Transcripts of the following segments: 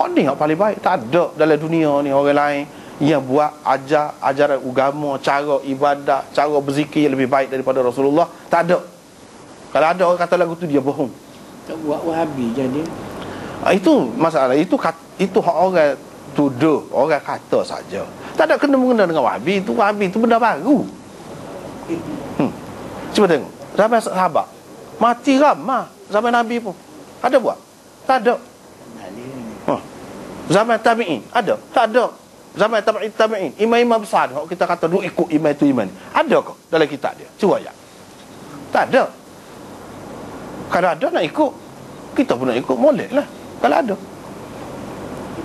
Hak ni hak paling baik. Tak ada dalam dunia ni orang lain yang buat ajar ajaran agama, cara ibadah, cara berzikir yang lebih baik daripada Rasulullah. Tak ada. Kalau ada orang kata lagu tu dia bohong. Tak buat wahabi jadi. Ah, itu masalah. Itu itu hak orang tuduh, orang kata saja. Tak ada kena mengena dengan wahabi. Itu wahabi itu benda baru. Hmm. Cuba tengok. Zaman sahabat mati ramah zaman Nabi pun. Ada buat? Tak ada. Zaman tabi'in ada? Tak ada. Zaman tabi'in tabi'in, imam-imam besar kita kata duk ikut imam itu imam. Ada ke dalam kitab dia? Cuba ya. Tak ada. Kalau ada nak ikut, kita pun nak ikut boleh lah. Kalau ada.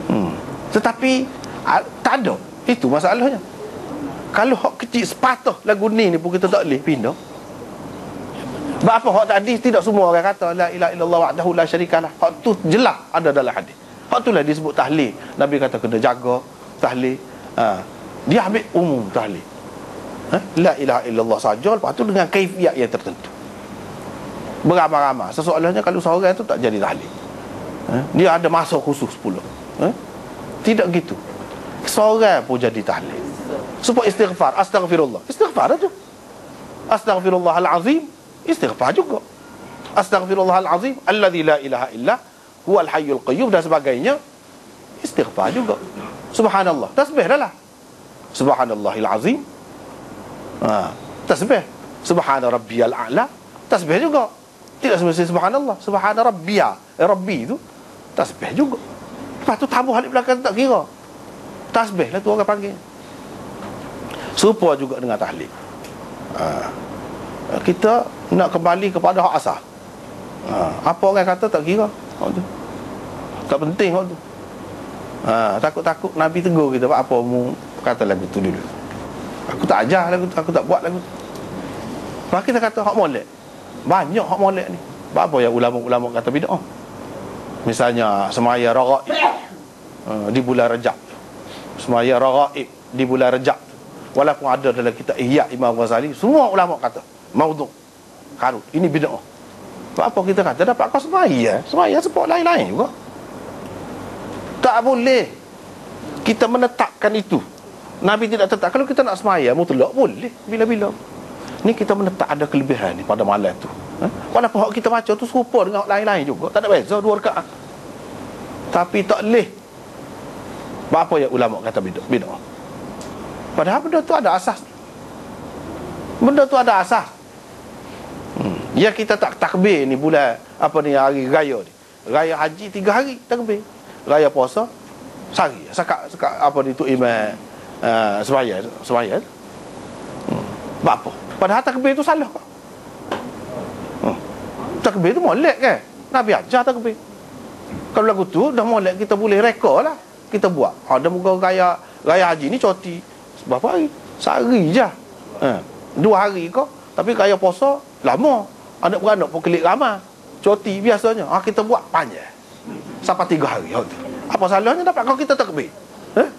Hmm. Tetapi a- tak ada. Itu masalahnya. Kalau hak kecil sepatah lagu ni ni pun kita tak boleh pindah. Sebab apa hak tadi tidak semua orang kata la ilaha illallah wahdahu la syarikalah. Hak tu jelas ada dalam hadis. Hak tu lah disebut tahlil. Nabi kata kena jaga tahlil. Ha. Dia ambil umum tahlil. Ha? La ilaha illallah saja lepas tu dengan kaifiat yang tertentu. Beramai-ramai. Sesoalannya kalau seorang tu tak jadi tahlil. Ha? Dia ada masa khusus pula. Ha? Tidak gitu. Seorang pun jadi tahlil. Supaya istighfar, astaghfirullah. Istighfar tu. Astaghfirullahalazim istighfar juga astaghfirullahalazim alladzi la ilaha illa huwal hayyul qayyum dan sebagainya istighfar juga. Subhanallah. Tasbih dah lah. Subhanallahil azim. Ha, tasbih. Subhana rabbiyal a'la. Tasbih juga. Tidak semestinya subhanallah. Subhana rabbiya eh, rabbi itu tasbih juga. Lepas tu tabuh alif belakang tak kira. Tasbih lah tu orang panggil. Serupa juga dengan tahlil. Ha. kita nak kembali kepada hak asal. Ha. apa orang kata tak kira hak tu. Tak penting hak tu. Ha. takut-takut Nabi tegur kita apa, apa mu kata lagu tu dulu. Aku tak ajar lagu tu aku tak buat lagu tu. Lepas kita kata hak molek. Banyak hak molek ni. Sebab apa yang ulama-ulama kata bid'ah? Misalnya semaya ragaib uh, di bulan rejab semaya ragaib di bulan rejab walaupun ada dalam kitab Ihya Imam Ghazali semua ulama kata maudhu. Karut. Ini bid'ah. Sebab apa kita kata dapat kau semaya semaya sebab lain-lain juga. Tak boleh kita menetapkan itu. Nabi tidak tetap. Kalau kita nak semaya mutlak boleh bila-bila. Ni kita menetap ada kelebihan ni pada malam tu ha? walaupun hak kita baca tu serupa dengan hak lain-lain juga. Tak ada beza dua rakaat. Tapi tak boleh apa yang ulama kata bid'ah bid'ah padahal benda tu ada asas. Benda tu ada asas. Ya kita tak takbir ni bulan apa ni hari raya ni. Raya haji tiga hari takbir. Raya puasa sehari. Sekat sekat apa ni tu imam uh, sembahyang sembahyang hmm. Apa? Padahal takbir tu salah kok hmm. takbir tu molek kan? Nabi ajar takbir. Kalau lagu tu dah molek kita boleh reka lah. Kita buat. Ada muka raya raya haji ni cuti berapa hari? Sehari je. Ha. dua hari kok tapi raya puasa lama anak beranak pun kelik ramai. Cuti biasanya. Ha, kita buat panjang. Sampai tiga hari waktu. apa salahnya dapat kalau kita takbir eh?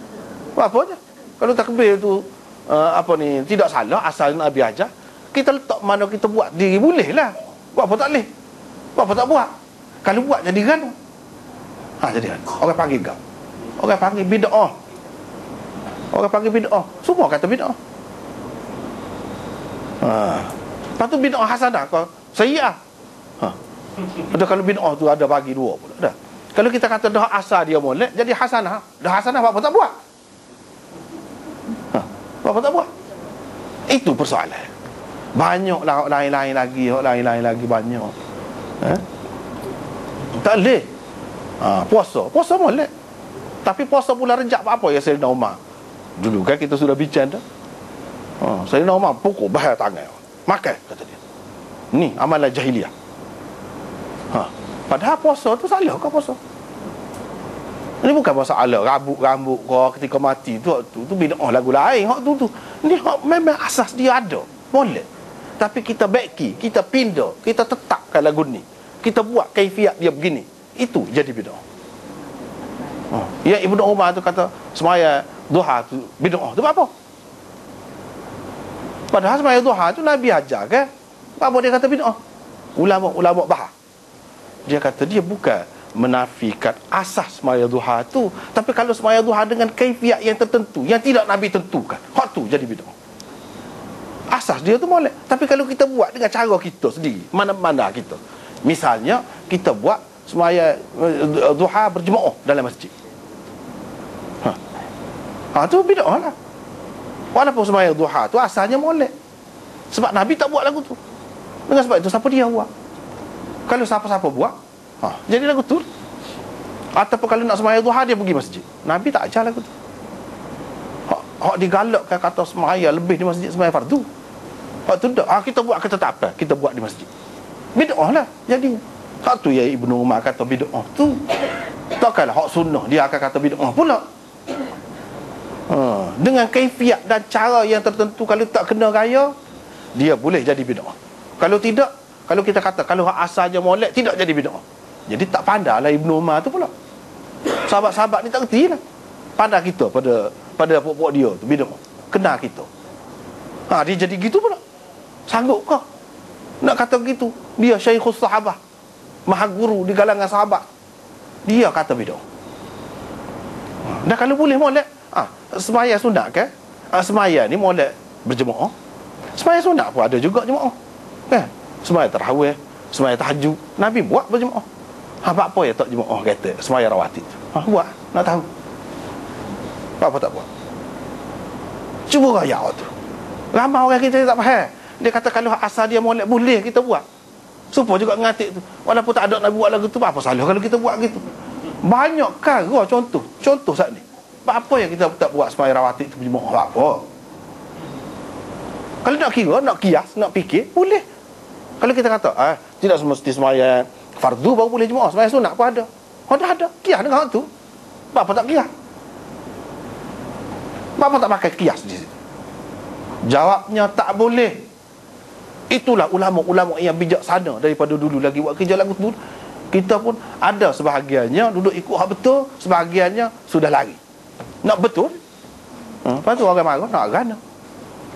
apa je? Kalau takbir tu uh, apa ni tidak salah asal Nabi ajar. Kita letak mana kita buat diri boleh lah. Buat apa tak boleh? Buat apa tak buat? Kalau buat jadi kan? Ha jadi kan. Orang panggil gam. Orang panggil bid'ah. Orang panggil bid'ah. Semua kata bid'ah. Ha lepas tu bid'ah hasanah kau sayyi'ah ha. Ada kalau bid'ah tu ada bagi dua pula dah. Kalau kita kata dah asal dia molek jadi hasanah. Dah hasanah apa tak buat? Ha. Apa tak buat? Itu persoalan. Banyaklah orang lain-lain lagi orang lain-lain lagi banyak. Ha? Tak boleh. Ha, puasa. Puasa molek tapi puasa bulan rejab apa ya Sayyidina Umar? Dulu kan kita sudah bincang dah. Ha, Sayyidina Umar pukul bahaya tangan. Makan kata dia ni amalan jahiliah ha, padahal puasa tu salah ke puasa ini bukan masalah rambut-rambut kau ketika mati tu tu tu bid'ah lagu lain hak tu tu ni hak memang asas dia ada boleh tapi kita baiki kita pindah kita tetapkan lagu ni kita buat kaifiat dia begini itu jadi bid'ah Ha. Ya Ibnu Umar tu kata semaya duha tu bid'ah. Tu apa? Padahal semaya duha tu Nabi ajar kan? Apa dia kata bid'ah? Ulama-ulama bahar. Dia kata dia bukan menafikan asas semaya duha tu tapi kalau semaya duha dengan kaifiat yang tertentu yang tidak nabi tentukan hak tu jadi bid'ah. Asas dia tu molek. Tapi kalau kita buat dengan cara kita sendiri mana-mana kita misalnya kita buat semaya eh, duha berjemaah dalam masjid. Ha, ha tu bid'ah lah. Walaupun semaya duha tu asalnya molek. Sebab nabi tak buat lagu tu dengan sebab itu siapa dia buat kalau siapa-siapa buat Ha, jadi lagu tu. Ataupun kalau nak semaya duha dia pergi masjid. Nabi tak ajar lagu tu. Hak, hak digalakkan kata semaya lebih di masjid semaya fardu. Hak tu tak. Ha, kita buat kata tak apa. Kita buat di masjid. Bid'ah lah jadi. Hak tu ya Ibnu Umar kata bid'ah tu. Takkanlah hak sunnah dia akan kata bid'ah pula. Ha, dengan kaifiat dan cara yang tertentu kalau tak kena gaya dia boleh jadi bid'ah. Kalau tidak, kalau kita kata kalau asal asalnya molek tidak jadi bid'ah. Jadi tak pandai lah Ibnu Umar tu pula. Sahabat-sahabat ni tak lah. Pandai kita pada pada pokok dia tu. Bidang. Kenal kita. Ha, dia jadi gitu pula. Sanggup kah? Nak kata begitu. Dia syekhus sahabah. Maha guru di galangan sahabat. Dia kata bidang. Ha, dan kalau boleh molek. Ha, semaya sunat ke? Ha, semaya ni molek berjemaah. Semaya sunat pun ada juga jemaah. Kan? Semaya terawih. Semaya tahajud. Nabi buat berjemaah. Ha, apa ya tak jemaah kata semaya rawatib ha, buat. Nak tahu? Apa tak buat? Cuba raya tu. Ramai orang kita tak faham. Dia kata kalau asal dia molek boleh kita buat. Supaya juga ngatik tu. Walaupun tak ada nak buat lagu tu apa salah kalau kita buat gitu? Banyak kara contoh. Contoh saat ni. Apa yang kita tak buat semaya rawatib tu jemaah apa? Kalau nak kira nak kias nak fikir boleh kalau kita kata ah tidak semesti semaya Fardu baru boleh jemaah Sembahyang sunat pun ada? Oh dah ada. Kias dengan hal tu. Bapa tak kias? Bapa tak pakai kias di situ. Jawabnya tak boleh. Itulah ulama-ulama yang bijaksana Daripada dulu lagi buat kerja lagu tu. Kita pun ada sebahagiannya Duduk ikut hak betul Sebahagiannya sudah lari. Nak betul? Hmm, Lepas tu orang marah Nak gana.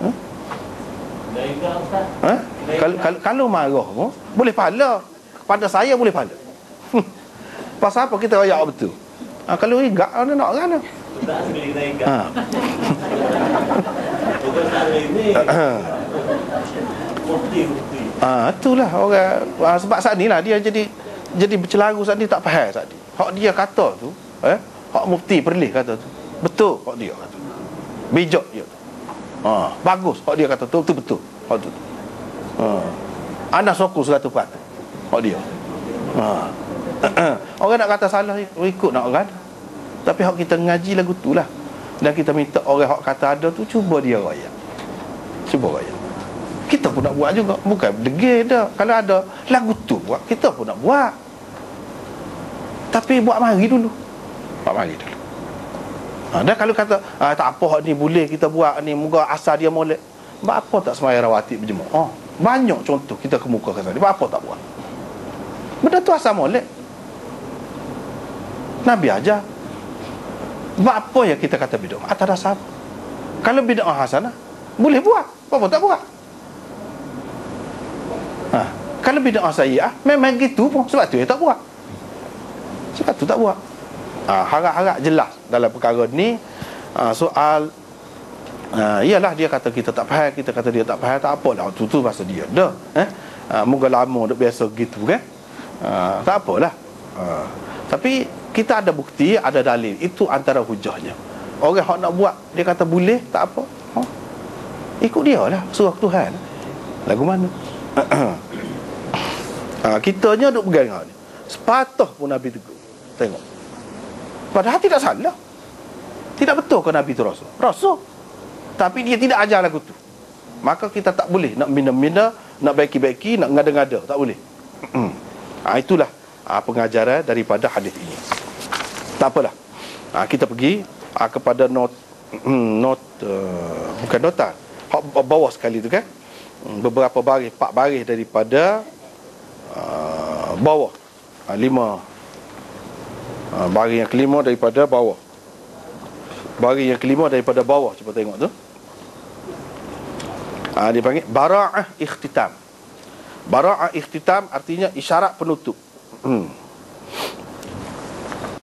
Hmm? Ha? Kalau, kalau, kalau marah pun Boleh pahala. Pada saya boleh pahala. Pasal apa kita rayak betul? Ha, kalau igak ada nak kan? Ha. ha, itulah orang. Ha, sebab saat ni lah dia jadi jadi bercelaru saat ni tak faham saat ni. Hak dia kata tu eh hak mufti perlih kata tu. Betul hak dia kata bijak dia. Ha, bagus hak dia kata tu betul betul. Hak tu ha. Anak soku 100% Hak dia. Ha. Orang nak kata salah Ikut nak orang Tapi hak kita ngaji lagu tu lah. Dan kita minta orang hak kata ada tu Cuba dia raya Cuba raya Kita pun nak buat juga. Bukan degil dah. Kalau ada lagu tu buat Kita pun nak buat. Tapi buat mari dulu. Buat mari dulu. Ha, Dan kalau kata ah, Tak apa hak ni boleh kita buat ni. Moga asal dia molek. Buat apa tak semaya rawatib berjemaah? oh, Banyak contoh kita kemukakan tadi apa tak buat? Benda tu asal molek. Nabi aja. Buat apa yang kita kata bid'ah? Atas dasar Kalau bid'ah hasanah Boleh buat Apa tak buat? Ha. Kalau bid'ah sayyah Memang gitu pun. Sebab tu dia tak buat. Sebab tu tak buat. Ha, Harap-harap jelas Dalam perkara ni ha, Soal ha, Ialah dia kata kita tak faham Kita kata dia tak faham Tak apalah. Itu tu pasal dia. Dah eh? ha, Moga lama Dia biasa gitu kan? Ha, tak apalah. Ha, tapi kita ada bukti ada dalil. Itu antara hujahnya. Orang yang nak buat dia kata boleh tak apa. Ha? ikut dia lah suruh Tuhan. Lagu mana? Ha, kitanya duk pegang ni sepatah pun Nabi tegur. Tengok. Padahal tidak salah. Tidak betul ke Nabi itu rasul? Rasul tapi dia tidak ajar lagu tu maka kita tak boleh nak mina-mina nak baiki-baiki nak ngada-ngada tak boleh Ha, itulah ha, pengajaran daripada hadis ini. Tak apalah. Ha, kita pergi ha, kepada not not uh, bukan nota. Bawah sekali tu kan. Hmm, beberapa baris, empat baris daripada uh, bawah. Ha, lima ha, baris yang kelima daripada bawah. Baris yang kelima daripada bawah. Cuba tengok tu. Ha, dia panggil bara'ah ikhtitam. Bara'ah ikhtitam artinya isyarat penutup. Hmm.